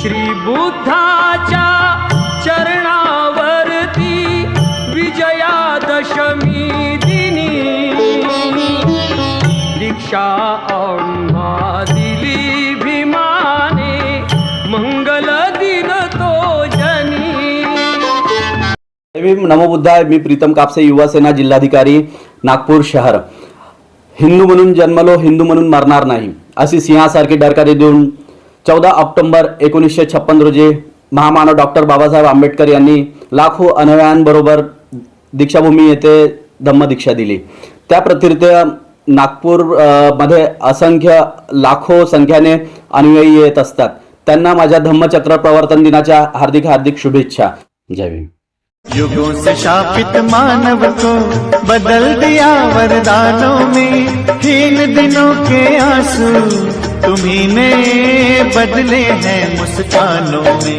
श्री बुद्धाच्या चरणावरती विजयादशमी दिनी. दीक्षा आम्हा दिली भीमाने मंगल दिन तो जनी. नमोबुद्धाय मी प्रीतम कापसे युवासेना जिल्हाधिकारी नागपूर शहर. हिंदू म्हणून जन्मलो हिंदू म्हणून मरणार नाही. अशी सिंहासारखी डरकारी देऊन चौदा ऑक्टोबर एकोणीसशे छप्पन रोजी महामानव डॉक्टर बाबासाहेब आंबेडकर यांनी लाखो अनुयायांबरोबर दीक्षाभूमी येथे धम्मदीक्षा दिली. त्या प्रतिरित नागपूरमध्ये असंख्य लाखो संख्याने अनुयायी येत असतात. त्यांना माझ्या धम्मचक्र प्रवर्तन दिनाच्या हार्दिक हार्दिक शुभेच्छा. जय भीम. युगों से शापित मानव को बदल दिया वरदानों में हीन दिनों के आंसू तुम्ही ने बदले हैं मुस्कानों में।